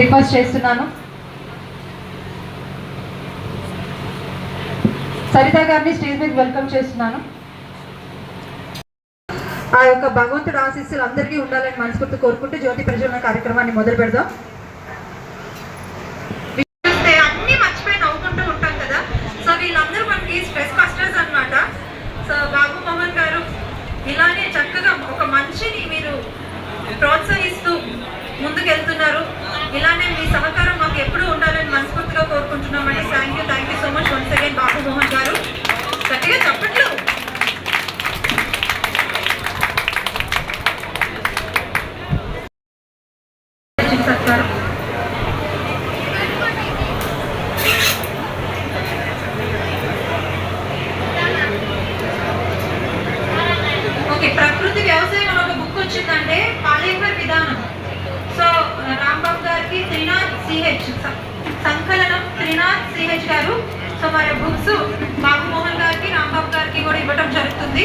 Request చేస్తున్నాను. సరిత గారిని stage మీద వెల్కమ్ చేస్తున్నాను. ఆ యొక్క భగవంతుడు ఆశీస్సులు అందరికీ ఉండాలని మనస్ఫూర్తి కోరుకుంటూ జ్యోతి ప్రజల కార్యక్రమాన్ని మొదలు పెడదాం. చూస్తే అన్ని మర్చిపోయి నవ్వుకుంటూ ఉంటాం కదా. సో వీళ్ళందరూ మనకి స్ట్రెస్ కస్టర్స్ అన్నమాట. సో బాబు మోహన్ గారు ఇలానే చక్కగా ఒక మనిషిని మీరు ప్రోత్సహిస్తూ చక్కెర ఓకే ప్రకృతి వ్యవసాయం ఒక బుక్ వచ్చిందంటే పాలేకర్ విధానం. సో రాంబాబు గారికి త్రినాథ్ సిహెచ్ సంకలనం త్రినాథ్ సిహెచ్ గారు. సో మరి బుక్స్ బాబుమోహన్ గారికి రాంబాబు గారికి కూడా ఇవ్వడం జరుగుతుంది.